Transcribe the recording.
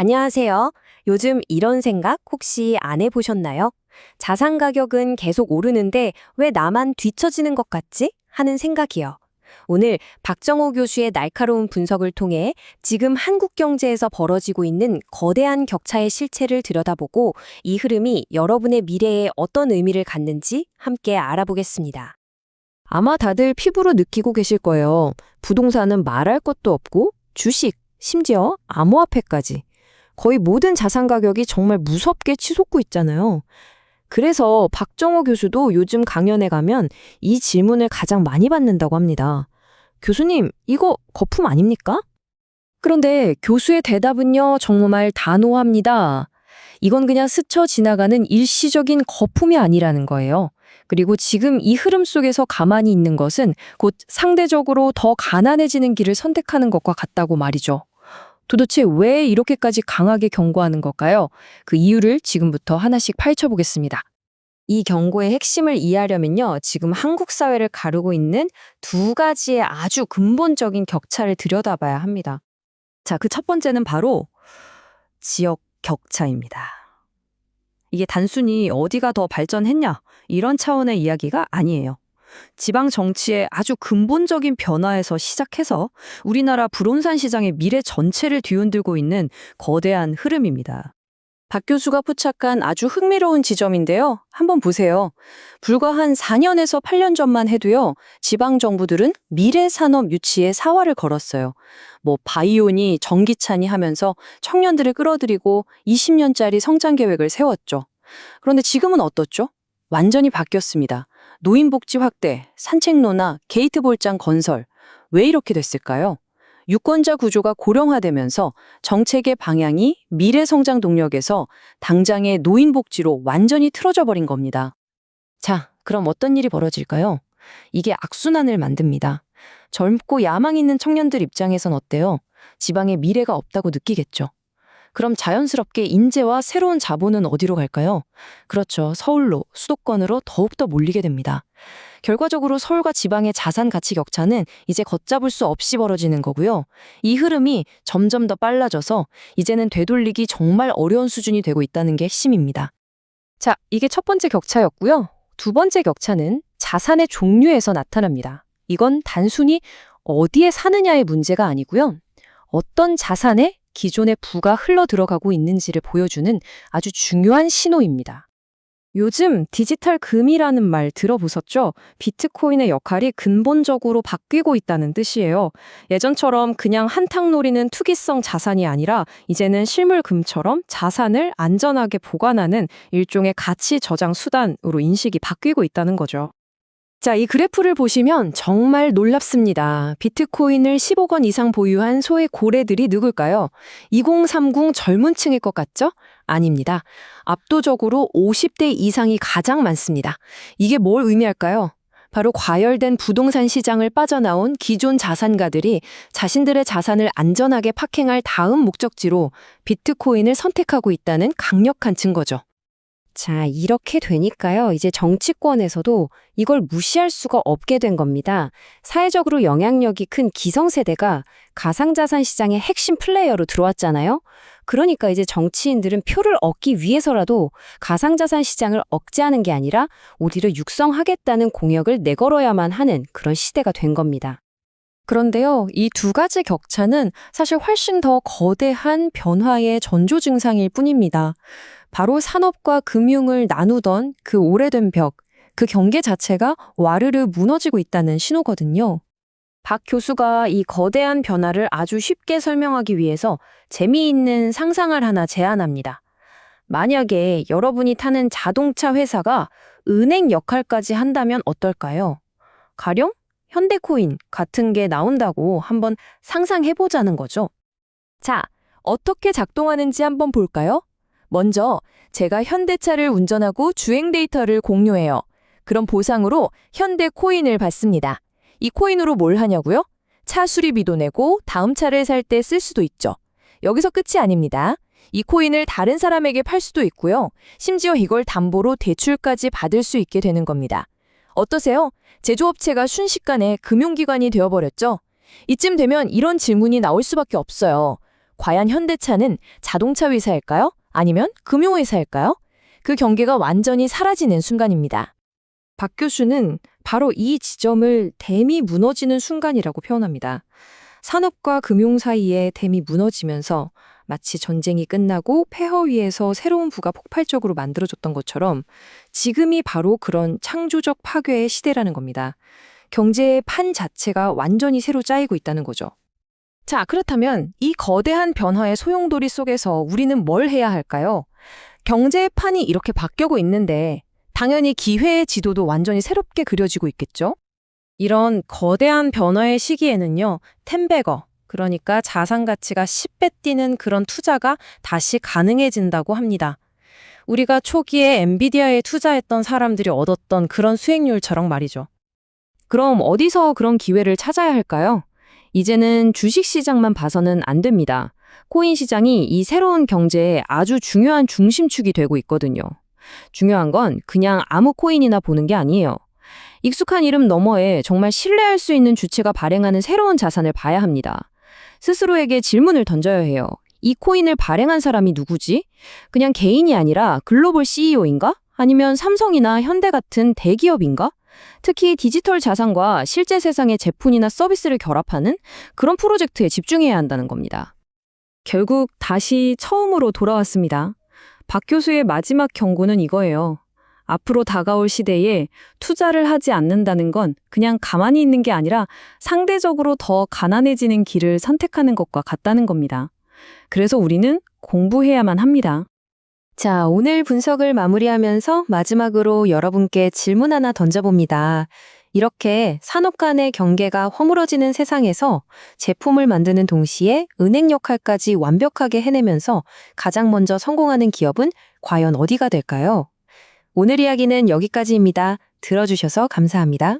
안녕하세요. 요즘 이런 생각 혹시 안 해보셨나요? 자산 가격은 계속 오르는데 왜 나만 뒤처지는 것 같지? 하는 생각이요. 오늘 박정호 교수의 날카로운 분석을 통해 지금 한국 경제에서 벌어지고 있는 거대한 격차의 실체를 들여다보고 이 흐름이 여러분의 미래에 어떤 의미를 갖는지 함께 알아보겠습니다. 아마 다들 피부로 느끼고 계실 거예요. 부동산은 말할 것도 없고 주식, 심지어 암호화폐까지. 거의 모든 자산 가격이 정말 무섭게 치솟고 있잖아요. 그래서 박정호 교수도 요즘 강연에 가면 이 질문을 가장 많이 받는다고 합니다. 교수님, 이거 거품 아닙니까? 그런데 교수의 대답은요, 정말 단호합니다. 이건 그냥 스쳐 지나가는 일시적인 거품이 아니라는 거예요. 그리고 지금 이 흐름 속에서 가만히 있는 것은 곧 상대적으로 더 가난해지는 길을 선택하는 것과 같다고 말이죠. 도대체 왜 이렇게까지 강하게 경고하는 걸까요? 그 이유를 지금부터 하나씩 파헤쳐보겠습니다. 이 경고의 핵심을 이해하려면요, 지금 한국 사회를 가르고 있는 두 가지의 아주 근본적인 격차를 들여다봐야 합니다. 자, 그 첫 번째는 바로 지역 격차입니다. 이게 단순히 어디가 더 발전했냐, 이런 차원의 이야기가 아니에요. 지방 정치의 아주 근본적인 변화에서 시작해서 우리나라 부동산 시장의 미래 전체를 뒤흔들고 있는 거대한 흐름입니다. 박 교수가 포착한 아주 흥미로운 지점인데요. 한번 보세요. 불과 한 4년에서 8년 전만 해도요. 지방 정부들은 미래 산업 유치에 사활을 걸었어요. 뭐 바이오니 전기차니 하면서 청년들을 끌어들이고 20년짜리 성장 계획을 세웠죠. 그런데 지금은 어떻죠? 완전히 바뀌었습니다. 노인복지 확대, 산책로나 게이트 볼장 건설. 왜 이렇게 됐을까요? 유권자 구조가 고령화되면서 정책의 방향이 미래 성장 동력에서 당장의 노인복지로 완전히 틀어져 버린 겁니다. 자, 그럼 어떤 일이 벌어질까요? 이게 악순환을 만듭니다. 젊고 야망 있는 청년들 입장에선 어때요? 지방에 미래가 없다고 느끼겠죠. 그럼 자연스럽게 인재와 새로운 자본은 어디로 갈까요? 그렇죠. 서울로, 수도권으로 더욱더 몰리게 됩니다. 결과적으로 서울과 지방의 자산 가치 격차는 이제 걷잡을 수 없이 벌어지는 거고요. 이 흐름이 점점 더 빨라져서 이제는 되돌리기 정말 어려운 수준이 되고 있다는 게 핵심입니다. 자, 이게 첫 번째 격차였고요. 두 번째 격차는 자산의 종류에서 나타납니다. 이건 단순히 어디에 사느냐의 문제가 아니고요. 어떤 자산에 기존의 부가 흘러 들어가고 있는지를 보여주는 아주 중요한 신호입니다. 요즘 디지털 금이라는 말 들어보셨죠? 비트코인의 역할이 근본적으로 바뀌고 있다는 뜻이에요. 예전처럼 그냥 한탕 노리는 투기성 자산이 아니라 이제는 실물 금처럼 자산을 안전하게 보관하는 일종의 가치 저장 수단으로 인식이 바뀌고 있다는 거죠. 자, 이 그래프를 보시면 정말 놀랍습니다. 비트코인을 10억 원 이상 보유한 소의 고래들이 누굴까요? 2030 젊은 층일 것 같죠? 아닙니다. 압도적으로 50대 이상이 가장 많습니다. 이게 뭘 의미할까요? 바로 과열된 부동산 시장을 빠져나온 기존 자산가들이 자신들의 자산을 안전하게 파킹할 다음 목적지로 비트코인을 선택하고 있다는 강력한 증거죠. 자, 이렇게 되니까요. 이제 정치권에서도 이걸 무시할 수가 없게 된 겁니다. 사회적으로 영향력이 큰 기성세대가 가상자산 시장의 핵심 플레이어로 들어왔잖아요. 그러니까 이제 정치인들은 표를 얻기 위해서라도 가상자산 시장을 억제하는 게 아니라 오히려 육성하겠다는 공약을 내걸어야만 하는 그런 시대가 된 겁니다. 그런데요, 이 두 가지 격차는 사실 훨씬 더 거대한 변화의 전조 증상일 뿐입니다. 바로 산업과 금융을 나누던 그 오래된 벽, 그 경계 자체가 와르르 무너지고 있다는 신호거든요. 박 교수가 이 거대한 변화를 아주 쉽게 설명하기 위해서 재미있는 상상을 하나 제안합니다. 만약에 여러분이 타는 자동차 회사가 은행 역할까지 한다면 어떨까요? 가령 현대코인 같은 게 나온다고 한번 상상해보자는 거죠. 자, 어떻게 작동하는지 한번 볼까요? 먼저 제가 현대차를 운전하고 주행 데이터를 공유해요. 그럼 보상으로 현대 코인을 받습니다. 이 코인으로 뭘 하냐고요? 차 수리비도 내고 다음 차를 살 때 쓸 수도 있죠. 여기서 끝이 아닙니다. 이 코인을 다른 사람에게 팔 수도 있고요. 심지어 이걸 담보로 대출까지 받을 수 있게 되는 겁니다. 어떠세요? 제조업체가 순식간에 금융기관이 되어버렸죠? 이쯤 되면 이런 질문이 나올 수밖에 없어요. 과연 현대차는 자동차 회사일까요? 아니면 금융회사일까요? 그 경계가 완전히 사라지는 순간입니다. 박 교수는 바로 이 지점을 댐이 무너지는 순간이라고 표현합니다. 산업과 금융 사이에 댐이 무너지면서 마치 전쟁이 끝나고 폐허 위에서 새로운 부가 폭발적으로 만들어졌던 것처럼 지금이 바로 그런 창조적 파괴의 시대라는 겁니다. 경제의 판 자체가 완전히 새로 짜이고 있다는 거죠. 자, 그렇다면 이 거대한 변화의 소용돌이 속에서 우리는 뭘 해야 할까요? 경제의 판이 이렇게 바뀌고 있는데 당연히 기회의 지도도 완전히 새롭게 그려지고 있겠죠? 이런 거대한 변화의 시기에는요, 템베거, 그러니까 자산 가치가 10배 뛰는 그런 투자가 다시 가능해진다고 합니다. 우리가 초기에 엔비디아에 투자했던 사람들이 얻었던 그런 수익률처럼 말이죠. 그럼 어디서 그런 기회를 찾아야 할까요? 이제는 주식 시장만 봐서는 안 됩니다. 코인 시장이 이 새로운 경제의 아주 중요한 중심축이 되고 있거든요. 중요한 건 그냥 아무 코인이나 보는 게 아니에요. 익숙한 이름 너머에 정말 신뢰할 수 있는 주체가 발행하는 새로운 자산을 봐야 합니다. 스스로에게 질문을 던져야 해요. 이 코인을 발행한 사람이 누구지? 그냥 개인이 아니라 글로벌 CEO인가? 아니면 삼성이나 현대 같은 대기업인가? 특히 디지털 자산과 실제 세상의 제품이나 서비스를 결합하는 그런 프로젝트에 집중해야 한다는 겁니다. 결국 다시 처음으로 돌아왔습니다. 박 교수의 마지막 경고는 이거예요. 앞으로 다가올 시대에 투자를 하지 않는다는 건 그냥 가만히 있는 게 아니라 상대적으로 더 가난해지는 길을 선택하는 것과 같다는 겁니다. 그래서 우리는 공부해야만 합니다. 자, 오늘 분석을 마무리하면서 마지막으로 여러분께 질문 하나 던져봅니다. 이렇게 산업 간의 경계가 허물어지는 세상에서 제품을 만드는 동시에 은행 역할까지 완벽하게 해내면서 가장 먼저 성공하는 기업은 과연 어디가 될까요? 오늘 이야기는 여기까지입니다. 들어주셔서 감사합니다.